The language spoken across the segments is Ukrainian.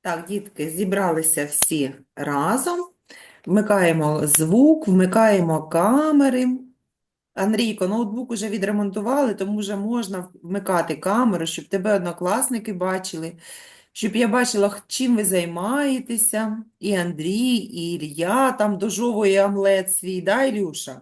Так, дітки, зібралися всі разом. Вмикаємо звук, вмикаємо камери. Андрійко, ноутбук уже відремонтували, тому вже можна вмикати камеру, щоб тебе однокласники бачили, щоб я бачила, чим ви займаєтеся. І Андрій, і Ілля там дожовує омлет свій, да, Ілюша?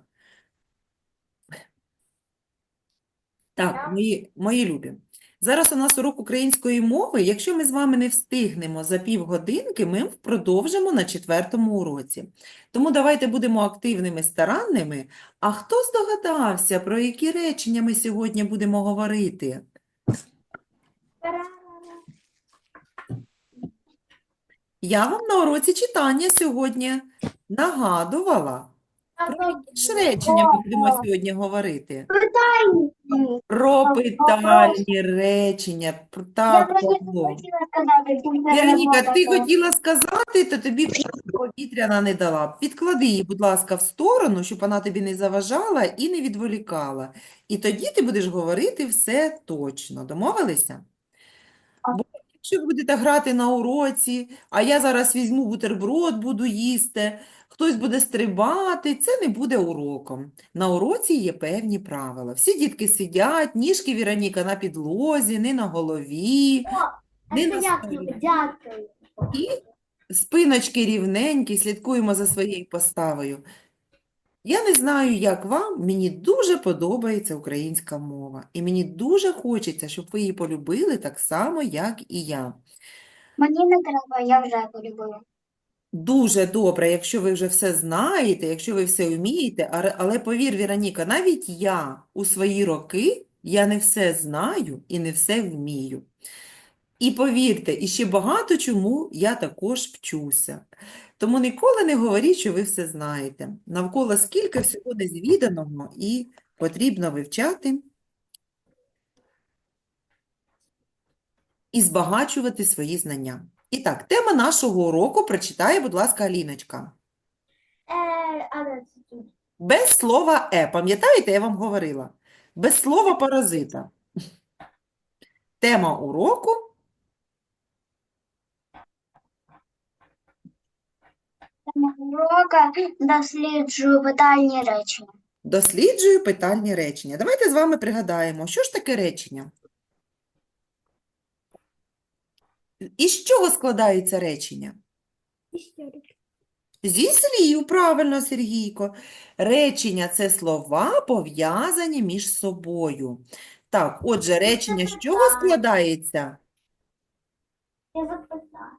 Так, мої, мої любі. Зараз у нас урок української мови. Якщо ми з вами не встигнемо за півгодинки, ми продовжимо на четвертому уроці. Тому давайте будемо активними, старанними. А хто здогадався, про які речення ми сьогодні будемо говорити? Я вам на уроці читання сьогодні нагадувала. Про які ж речення будемо сьогодні говорити? Про питальні речення. Про- Так, Павло. Вероніка, ти хотіла сказати, то тобі повітряна не дала. Підклади її, будь ласка, в сторону, щоб вона тобі не заважала і не відволікала. І тоді ти будеш говорити все точно. Домовилися? Бо якщо ви будете грати на уроці, а я зараз візьму бутерброд, буду їсти, хтось буде стрибати, це не буде уроком. На уроці є певні правила. Всі дітки сидять, ніжки Віроніка на підлозі, не на голові, не на. Дякую. І спиночки рівненькі, слідкуємо за своєю поставою. Я не знаю, як вам, мені дуже подобається українська мова. І мені дуже хочеться, щоб ви її полюбили так само, як і я. Мені не треба, я вже полюбила. Дуже добре, якщо ви вже все знаєте, якщо ви все вмієте, але, повір, Віроніка, навіть я у свої роки, я не все знаю і не все вмію. І повірте, і ще багато чому я також вчуся. Тому ніколи не говоріть, що ви все знаєте. Навколо скільки всього незвіданого і потрібно вивчати і збагачувати свої знання. І так, тема нашого уроку прочитає, будь ласка, Аліночка. Е, а це тут? Без слова «е». Пам'ятаєте, я вам говорила? Без слова паразита. Тема уроку Тема урока досліджую питальні речення. досліджую питальні речення. Давайте з вами пригадаємо, що ж таке речення? Із чого складається речення? Зі слів, правильно, Сергійко. Речення – це слова, пов'язані між собою. Так, отже, речення з чого складається? Я запитаю.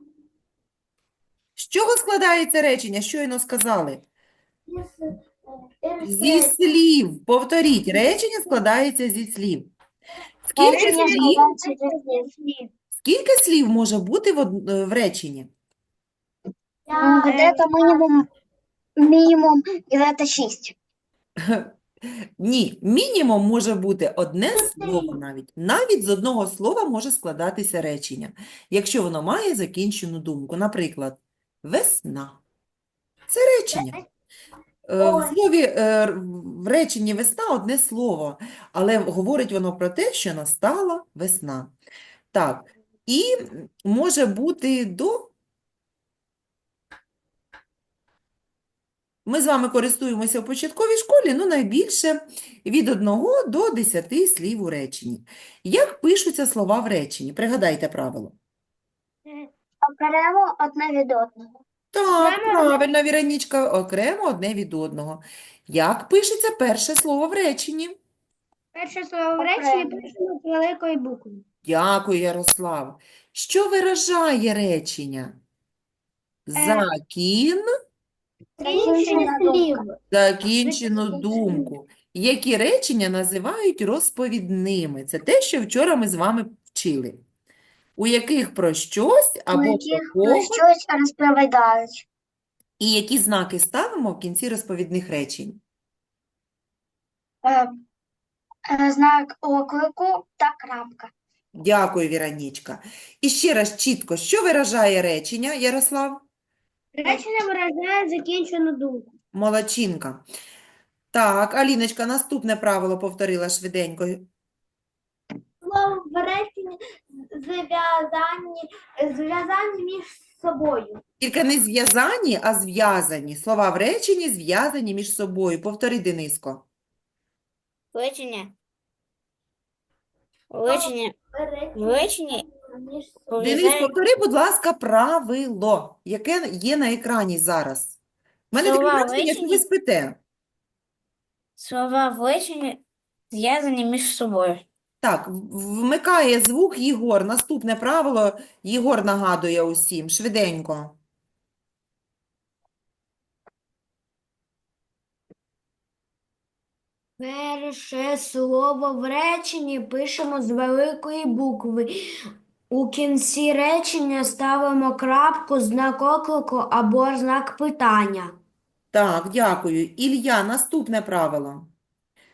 З чого складається речення? Щойно сказали. е, Зі слів. Повторіть, речення складається зі слів. Скільки слів. Скільки слів може бути в, од- е, в реченні? М, Где-то минимум, минимум шість. Ні, мінімум може бути одне слово навіть. Навіть з одного слова може складатися речення, якщо воно має закінчену думку. Наприклад, весна. Це речення. Е, В слові, е, в реченні весна одне слово, але говорить воно про те, що настала весна. Так, і може бути до. Ми з вами користуємося в початковій школі, ну, найбільше від 1 до 10 слів у реченні. Як пишуться слова в реченні? Пригадайте правило. Окремо одне від одного. Так, Окремо правильно, Віронічка, окремо одне від одного. Як пишеться перше слово в реченні? Перше слово в реченні пишемо з великої букви. Дякую, Ярослав. Що виражає речення? Закін, закінчену думку. Які речення називають розповідними? Це те, що вчора ми з вами вчили. У яких про щось У або яких про про кого, щось розповідають. і які знаки ставимо в кінці розповідних речень? Е, е, Знак оклику та крапка. Дякую, Віронічка. І ще раз чітко, що виражає речення, Ярослав? Речення виражає закінчену думку. Молодчинка. Так, Аліночка, наступне правило повторила швиденько. Слово в речення зв'язані, зв'язані між собою. Тільки не зв'язані, а зв'язані. Слова в реченні зв'язані між собою. Повтори, Дениско. Речення. Речення. Між Денис, повтори, будь ласка, правило, яке є на екрані зараз. У мене таке Слова враження, що ви спите. Слова в реченні зв'язані між собою. Так, в- вмикає звук Єгор. Наступне правило Єгор нагадує усім. Швиденько. Перше слово в реченні пишемо з великої букви. У кінці речення ставимо крапку, знак оклику або знак питання. Так, дякую. Ілля, наступне правило.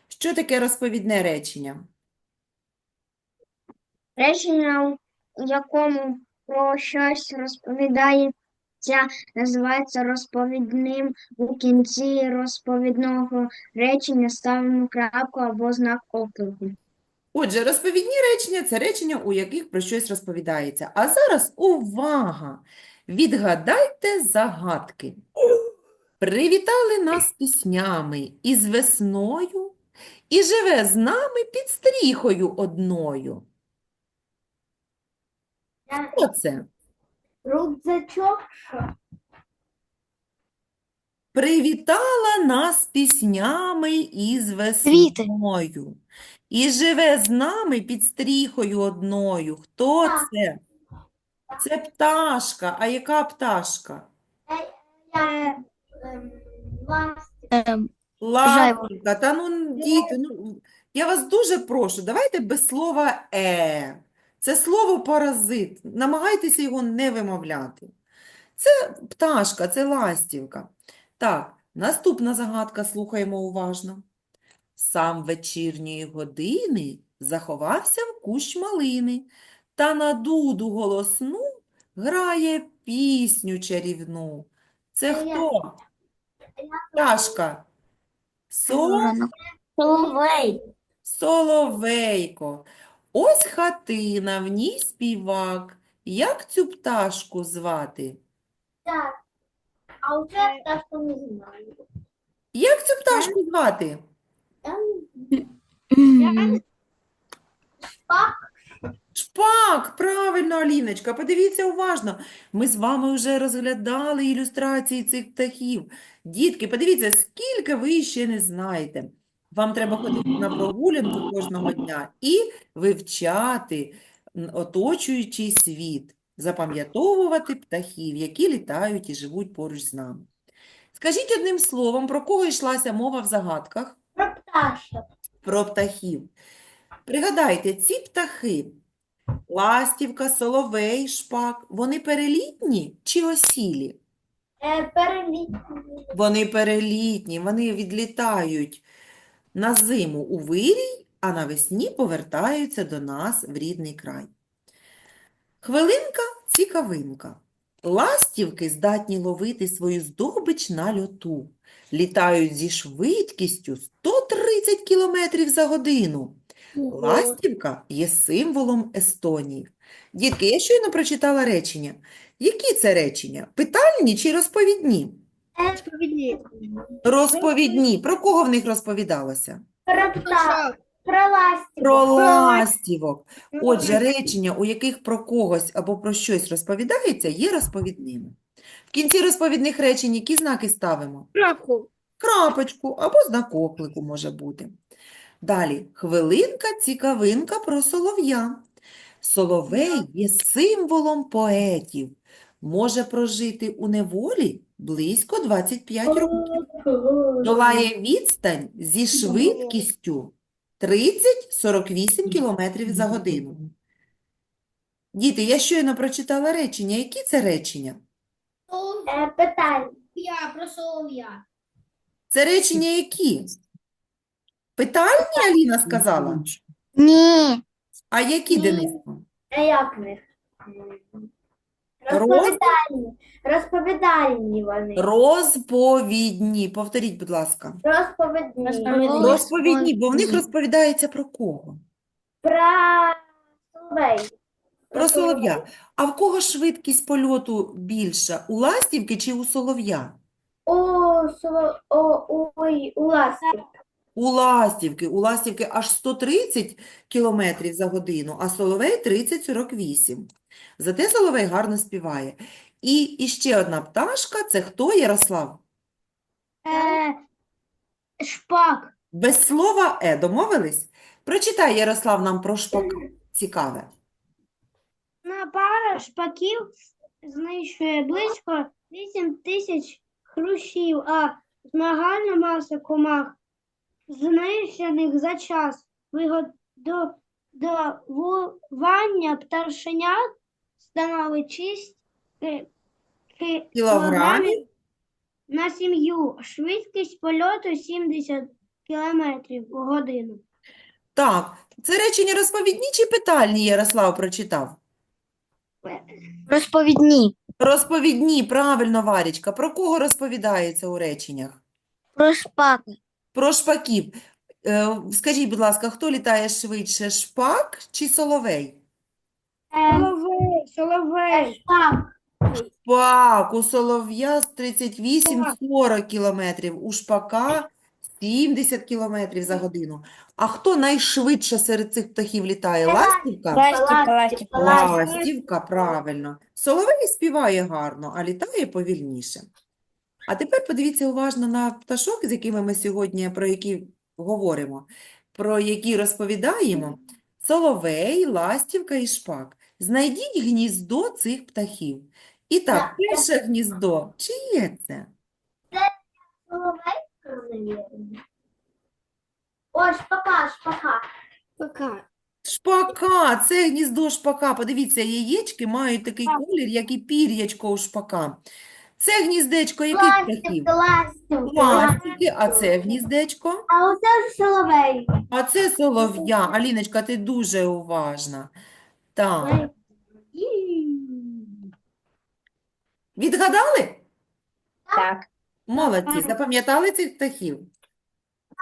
Що таке розповідне речення? Речення, у якому про щось розповідається, називається розповідним. У кінці розповідного речення ставимо крапку або знак оклику. Отже, розповідні речення – це речення, у яких про щось розповідається. А зараз увага! Відгадайте загадки. Привітали нас піснями із весною, і живе з нами під стріхою одною. Хто це? Рюкзачок. Привітала нас піснями із весною. І живе з нами під стріхою одною. Хто це? Це пташка. А яка пташка? Ластівка. Та ну, діти, ну, я вас дуже прошу, давайте без слова «е». Це слово паразит. Намагайтеся його не вимовляти. Це пташка, це ластівка. Так, наступна загадка, слухаємо уважно. Сам вечірньої години заховався в кущ малини, та на дуду голосну грає пісню чарівну. Це хто? Пташка. Со... Соловей. Соловейко. Ось хатина, в ній співак. Як цю пташку звати? Так. А у тебе пташку не знаю. Як цю пташку звати? Шпак, правильно, Аліночка, подивіться уважно. Ми з вами вже розглядали ілюстрації цих птахів. Дітки, подивіться, скільки ви ще не знаєте. Вам треба ходити на прогулянку кожного дня і вивчати оточуючий світ, запам'ятовувати птахів, які літають і живуть поруч з нами. Скажіть одним словом, про кого йшлася мова в загадках? Про пташок. про птахів. Пригадайте, ці птахи, ластівка, соловей, шпак, вони перелітні чи осілі? Е, перелітні. Вони перелітні, вони відлітають на зиму у вирій, а навесні повертаються до нас в рідний край. Хвилинка – цікавинка. Ластівки здатні ловити свою здобич на льоту. Літають зі швидкістю 130 км за годину. Ластівка є символом Естонії. Дітки, я щойно прочитала речення. Які це речення? Питальні чи розповідні? Розповіді. Розповідні. Про кого в них розповідалося? Про пташок. Про ластівок. Про ластівок. Отже, речення, у яких про когось або про щось розповідається, є розповідними. В кінці розповідних речень які знаки ставимо? Крапку. Крапочку або знак оклику може бути. Далі, хвилинка, цікавинка про солов'я. Соловей є символом поетів. Може прожити у неволі близько 25 років. Долає відстань зі швидкістю 30-48 км за годину. Діти, я щойно прочитала речення. Які це речення? Е, питання. Я про солов'я. Це речення які? Питальні, Аліна сказала? Ні. А які, Дениско? А як них? Роз- Розповідальні. Розповідальні вони. Розповідні. Повторіть, будь ласка. Розповідні. Розповідні. Розповідні, бо в них розповідається про кого? Про Соловей. Про солов'я. А в кого швидкість польоту більша? У ластівки чи у солов'я? О, соло... О, ой, у ласки. У ластівки. У ластівки аж 130 км за годину, а соловей 30-48. Зате соловей гарно співає. І, і ще одна пташка – це хто, Ярослав? Е, шпак. Без слова «е» домовились? Прочитай, Ярослав, нам про шпака. Цікаве. На пара шпаків знищує близько 8 тисяч хрущів, а змагальна маса комах, знищених за час вигодовування пташенят становить 6 ки- ки- Кілограмів? на сім'ю. Швидкість польоту 70 кілометрів в годину. Так, це речення розповідні чи питальні, Ярослав прочитав? Розповідні. Розповідні, правильно, Варічка. Про кого розповідається у реченнях? Про шпака. Про шпаків. Е, скажіть, будь ласка, хто літає швидше, шпак чи соловей? Соловей, соловей. Шпак, у солов'я з 38-40 кілометрів, у шпака 70 кілометрів за годину. А хто найшвидше серед цих птахів літає? Ластівка? Ластівка, ластівка, ластівка. Ластівка, правильно. Соловей співає гарно, а літає повільніше. А тепер подивіться уважно на пташок, з якими ми сьогодні, про які говоримо, про які розповідаємо. Соловей, ластівка і шпак. Знайдіть гніздо цих птахів. І так, перше гніздо. Чиє це? О, шпака, шпака. Пока. Шпака, це гніздо шпака. Подивіться, яєчки мають такий колір, як і пір'ячко у шпака. Це гніздечко яких птахів? Ластівки, а це гніздечко? А оце соловей. А це солов'я. Аліночка, ти дуже уважна. Так. Відгадали? Так. Молодці, запам'ятали цих птахів?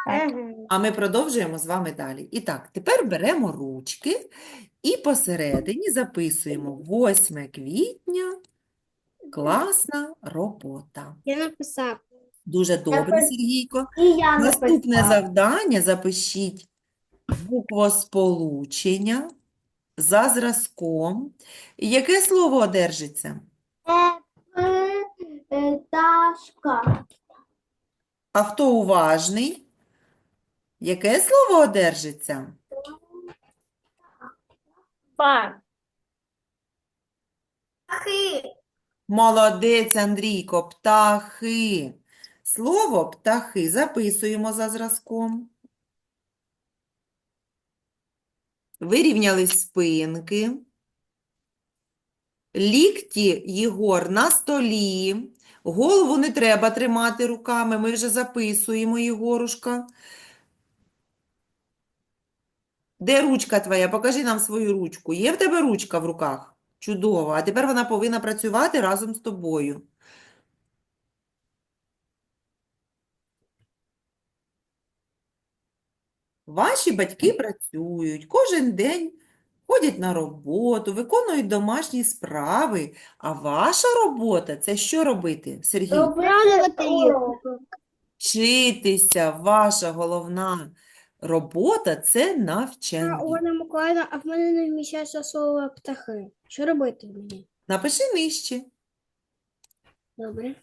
Так. А ми продовжуємо з вами далі. І так, тепер беремо ручки і посередині записуємо 8 квітня. Класна робота. Я написав. Дуже добре. Сергійко. І я Наступне написала. завдання запишіть буквосполучення за зразком. Яке слово одержиться? Е, е, Пташка. А хто уважний? Яке слово одержиться? Пар. Молодець, Андрійко, птахи. Слово птахи записуємо за зразком. Вирівняли спинки. Лікті, Єгор, на столі. Голову не треба тримати руками, ми вже записуємо, Єгорушка. Де ручка твоя? Покажи нам свою ручку. Є в тебе ручка в руках? Чудово. А тепер вона повинна працювати разом з тобою. Ваші батьки працюють, кожен день ходять на роботу, виконують домашні справи. А ваша робота це що робити, Сергій? Вчитися. Ваша головна робота це навчання. Олена Миколаївна, а в мене не вміщається слово птахи. Що робити мені? Напиши нижче. Добре.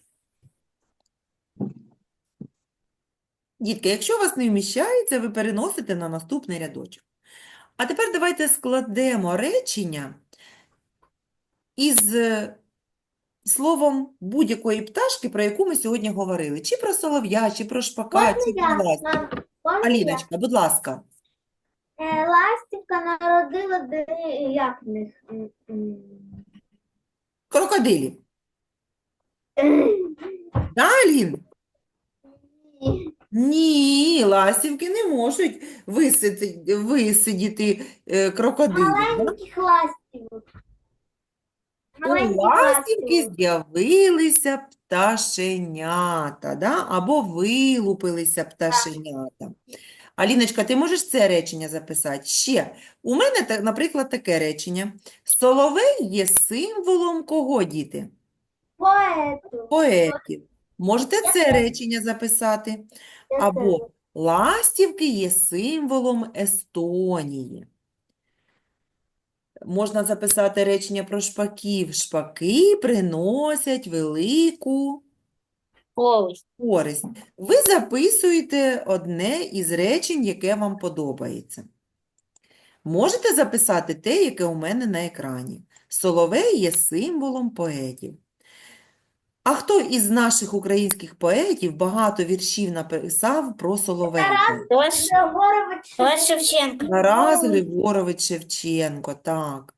Дітки, якщо у вас не вміщається, ви переносите на наступний рядочок. А тепер давайте складемо речення із словом будь-якої пташки, про яку ми сьогодні говорили. Чи про солов'я, чи про шпака, чи про ластівку. Аліночка, будь ласка. Е, Ластівка народила як в них? М, м. Крокодилів. Да, Алін? Ні, ластівки не можуть висидіти, висидіти е, крокодилів. Маленьких ластівок. У ластівки з'явилися пташенята, да? Або вилупилися пташенята. Аліночка, ти можеш це речення записати? Ще. У мене, наприклад, таке речення. Соловей є символом кого, діти? Поету. Поетів. Можете це речення записати? Або ластівки є символом Естонії. Можна записати речення про шпаків. Шпаки приносять велику користь. Ви записуєте одне із речень, яке вам подобається. Можете записати те, яке у мене на екрані. Соловей є символом поетів. А хто із наших українських поетів багато віршів написав про? Григорович Тарас Шевченко. Тарас Григорович Шевченко, так.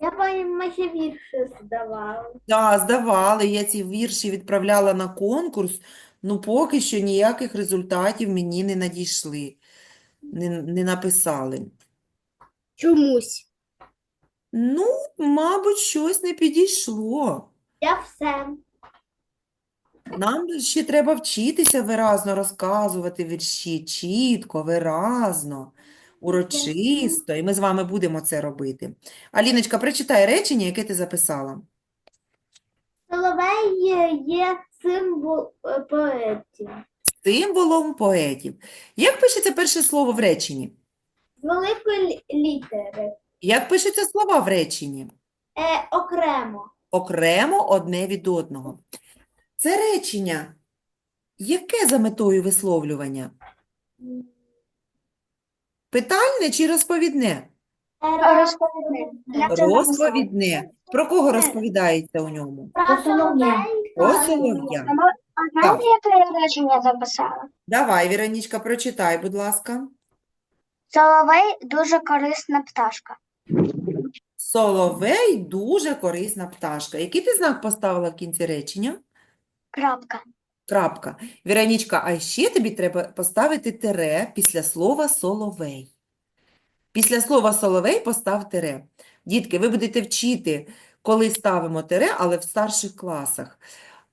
Я пам'ятаю, вірші здавали. Да, здавали, я ці вірші відправляла на конкурс, ну поки що ніяких результатів мені не надійшли, не, не написали. Чомусь. Ну, мабуть, щось не підійшло. Я все. Нам ще треба вчитися виразно розказувати вірші, чітко, виразно, урочисто, і ми з вами будемо це робити. Аліночка, прочитай речення, яке ти записала. Соловей є, символ е, поетів. Символом поетів. Як пишеться перше слово в реченні? З великої лі- літери. Як пишуться слова в реченні? Е, окремо. Окремо одне від одного. Це речення, яке за метою висловлювання? Питальне чи розповідне? Е, Розповідне. Про кого розповідається у ньому? Про солов'я. А знаєте, яке я речення записала? Давай, Віронічка, прочитай, будь ласка. Соловей дуже корисна пташка. Соловей дуже корисна пташка. Який ти знак поставила в кінці речення? Крапка. Крапка. Віронічка, а ще тобі треба поставити тире після слова соловей. Після слова соловей постав тире. Дітки, ви будете вчити, коли ставимо тире, але в старших класах.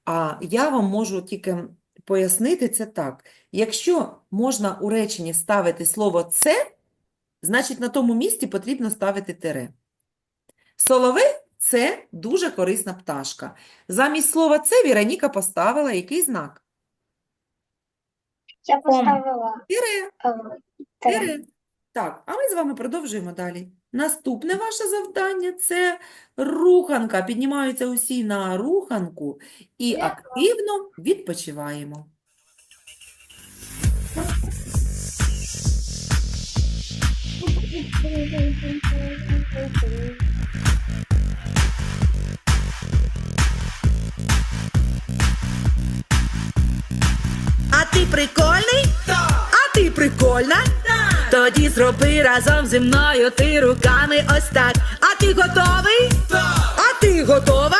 А я вам можу тільки пояснити це так. Якщо можна у реченні ставити слово «це», значить на тому місці потрібно ставити тире. Соловей – це дуже корисна пташка. Замість слова «це» Віроніка поставила який знак? Я поставила Тире. е, тире. Тире. Так, а ми з вами продовжуємо далі. Наступне ваше завдання – це руханка. Піднімаються усі на руханку і активно відпочиваємо. А ти прикольний? А ти прикольна? Тоді зроби разом зі мною ти руками ось так. А ти готовий? А ти готова?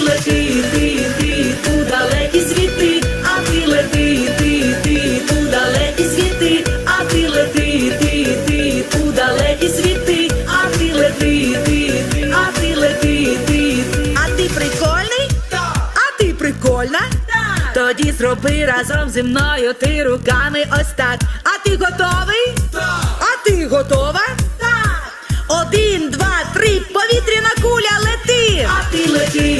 Лети, ти, ти, у далекі світи. А ти лети, ти, ти, у далекі світи. А ти лети, ти, ти, у далекі світи. А ти лети, ти, ти, а ти лети, ти, ти. А ти прикольний? А ти прикольна? Тоді зроби разом зі мною ти руками ось так. А ти готовий? А ти готова? Так. Один, два, три, повітряна куля лети. А ти лети,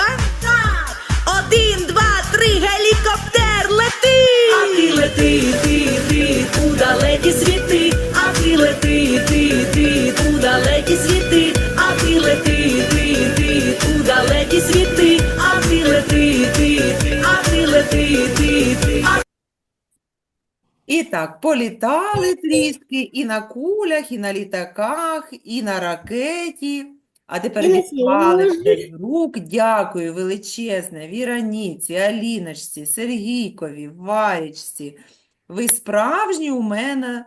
Так, політали трішки і на кулях, і на літаках, і на ракеті. А тепер на відклали все з рук. Дякую величезне Віроніці, Аліночці, Сергійкові, Варічці. Ви справжні у мене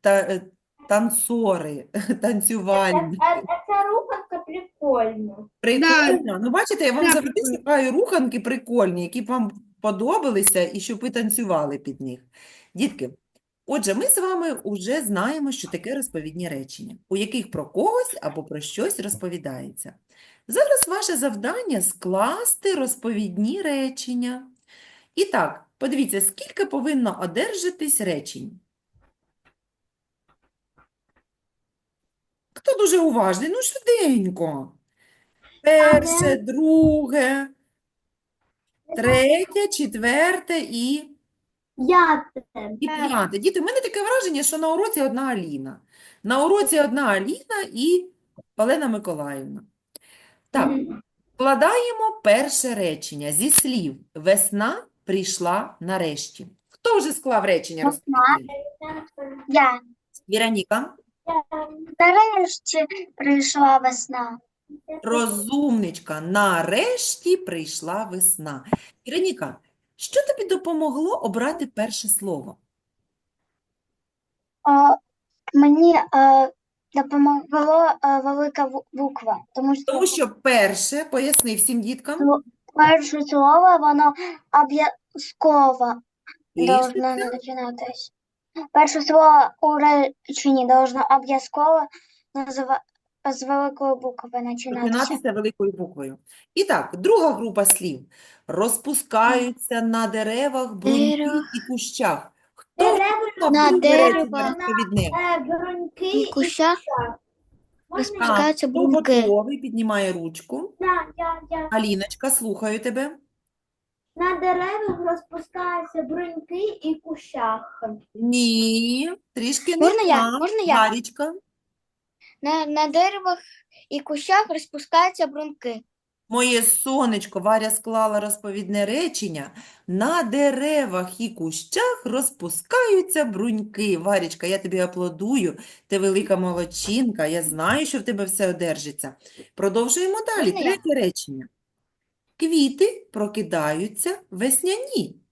та, е, танцори, танцювальні. А, а ця руханка прикольна. Прикольно. Ну, бачите, я вам завжди шукаю руханки прикольні, які б вам подобалися, і щоб ви танцювали під них. Дітки, отже, ми з вами вже знаємо, що таке розповідні речення, у яких про когось або про щось розповідається. Зараз ваше завдання скласти розповідні речення. І так, подивіться, скільки повинно одержатись речень. Хто дуже уважний? Ну, швиденько. Перше, друге, третє, четверте і, І п'яте. Діти, у мене таке враження, що на уроці одна Аліна. На уроці одна Аліна і Олена Миколаївна. Так, складаємо перше речення зі слів «Весна прийшла нарешті». Хто вже склав речення? Весна. Я. Віроніка? Нарешті прийшла весна. Розумничка, нарешті прийшла весна. Іроніка, що тобі допомогло обрати перше слово? О, мені е, допомогла е, велика бу- буква, тому що Тому що перше, поясни всім діткам, перше слово, воно обов'язково должно пишеться починатись. Перше слово у реченні должно обов'язково назива- з великої букви починатися. починатися великою буквою. І так, друга група слів. Розпускаються на деревах, Деревах. і кущах. Хто Дерева на речення деревах. Е, бруньки І кущах Можна розпускаються хто бруньки. готовий, піднімає ручку. я, я, я. Аліночка, слухаю тебе. На деревах розпускаються бруньки і кущах. Ні, трішки не Можна я? так. Можна я? На, на деревах і кущах розпускаються бруньки. Моє сонечко, Варя склала розповідне речення. На деревах і кущах розпускаються бруньки. Варічка, я тобі аплодую. Ти велика молодчинка. Я знаю, що в тебе все одержиться. Продовжуємо далі. Третє речення. Квіти прокидаються весняні.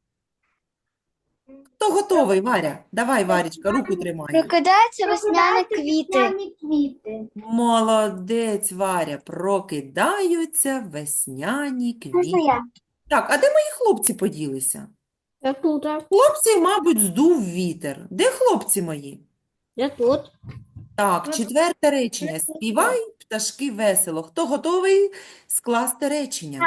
Хто готовий, Варя? Давай, Варічка, руку тримай. Прокидаються весняні квіти. квіти. Молодець, Варя. Прокидаються весняні квіти. Так, а де мої хлопці поділися? Я тут. Хлопці, мабуть, здув вітер. Де хлопці мої? я тут. Так, четверте речення. Співають пташки весело. Хто готовий скласти речення?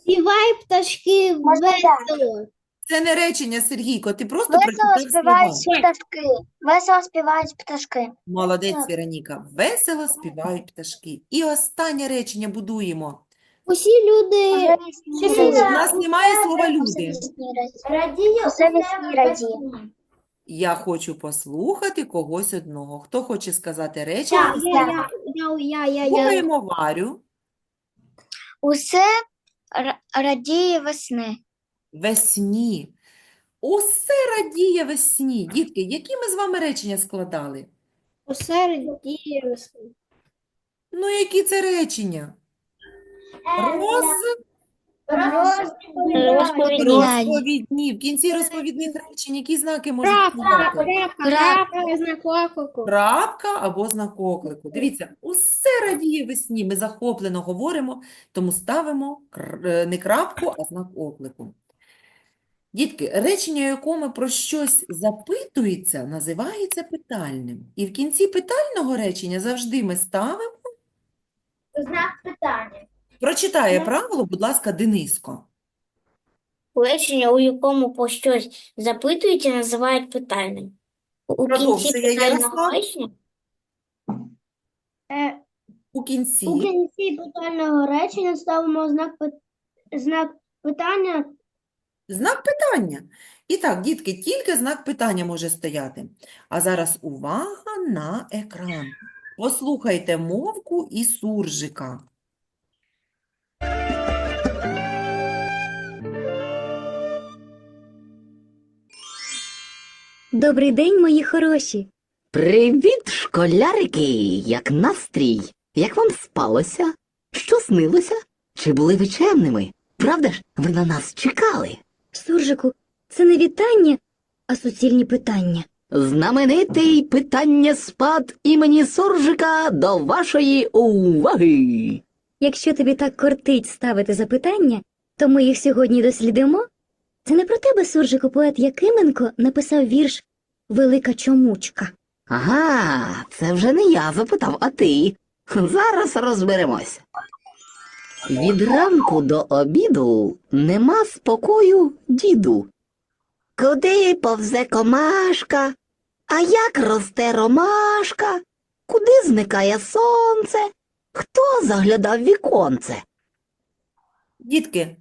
Співай пташки весело. Це не речення, Сергійко, ти просто Весело прочитав співають слова. пташки. Весело співають пташки. Молодець, Вероніка. Весело співають пташки. І останнє речення будуємо. Усі люди У нас немає слова люди. радіє. Радіє Усе усе весні радіє. Я хочу послухати когось одного. Хто хоче сказати речення? Я, я, я, я, я, я. Слухаємо Варю. Усе ра- радіє весни. Весні. Усе радіє весні. Дітки, які ми з вами речення складали? Усе радіє весни. Ну, які це речення? Роз... Розповідні. Розповідні. В кінці розповідних речень які знаки можуть Крапка, крапка, крапка, знак оклику. Крапка або знак оклику. Дивіться, усе радіє весні. Ми захоплено говоримо, тому ставимо кр- е, не крапку, а знак оклику. Дітки, речення, у якому про щось запитується, називається питальним. І в кінці питального речення завжди ми ставимо. Знак питання. Прочитає правило, будь ласка, Дениско. Речення, у якому про щось запитують, називають питальним. У кінці Продовжує питального Ярослав. речення Е, У кінці. У кінці питального речення ставимо знак, пи- знак питання. Знак питання. І так, дітки, тільки знак питання може стояти. А зараз увага на екран. Послухайте мовку і суржика. Добрий день, мої хороші. Привіт, школярики! Як настрій? Як вам спалося? Що снилося? Чи були ви чемними? Правда ж, ви на нас чекали? Суржику, це не вітання, а суцільні питання. Знаменитий питання спад імені Суржика до вашої уваги. Якщо тобі так кортить ставити запитання, то ми їх сьогодні дослідимо. Це не про тебе, Суржику, поет Якименко написав вірш Велика чомучка. Ага, це вже не я запитав, а ти. Зараз розберемося. Від ранку до обіду нема спокою, діду. Куди повзе комашка? А як росте ромашка? Куди зникає сонце? Хто заглядав віконце? Дітки,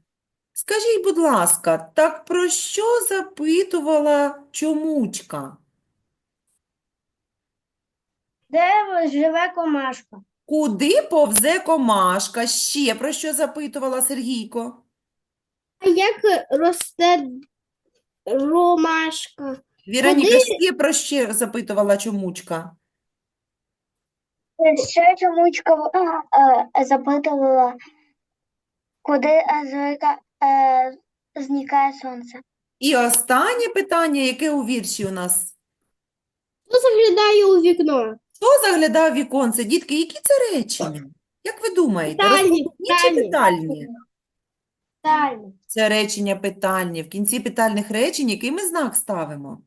скажіть, будь ласка, так про що запитувала чомучка? Де живе комашка? Куди повзе комашка? Ще про що запитувала Сергійко? А як росте ромашка? Віроніка, Куди? ще про що запитувала чомучка? Ще чомучка е, е, запитувала, куди е, звика, е, зникає сонце. І останнє питання, яке у вірші у нас? Хто заглядає у вікно? Хто заглядав в віконце? Дітки, які це речення? Як ви думаєте, Питальні, розповідні чи питальні. питальні? Далі. Це речення питальні. В кінці питальних речень який ми знак ставимо?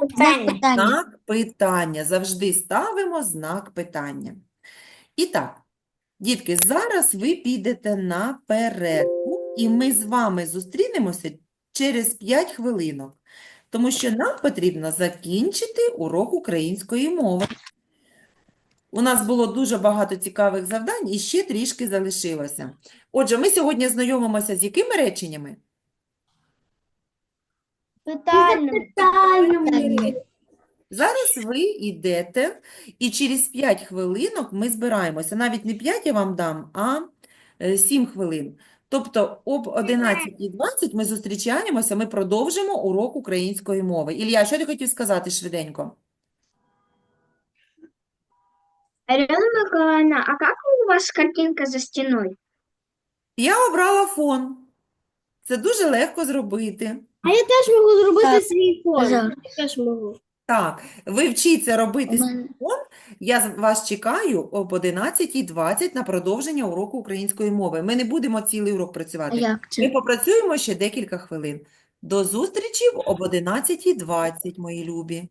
Питання. Знак питання. Завжди ставимо знак питання. І так, дітки, зараз ви підете на перерву, і ми з вами зустрінемося через 5 хвилинок, тому що нам потрібно закінчити урок української мови. У нас було дуже багато цікавих завдань і ще трішки залишилося. Отже, ми сьогодні знайомимося з якими реченнями? Питання. Зараз ви йдете, і через 5 хвилинок ми збираємося. Навіть не 5 я вам дам, а 7 хвилин. Тобто об 11.20 ми зустрічаємося, ми продовжимо урок української мови. Ілля, що ти хотів сказати швиденько? Алена Николаевна, а как у вас картинка за стеной? Я обрала фон. Це дуже легко зробити. А я теж можу зробити Так, свій фон. Я теж можу. Так, ви вчіться робити мене-. Я вас чекаю об 11.20 на продовження уроку української мови. Ми не будемо цілий урок працювати. Як Ми попрацюємо ще декілька хвилин. До зустрічі об 11.20, мої любі.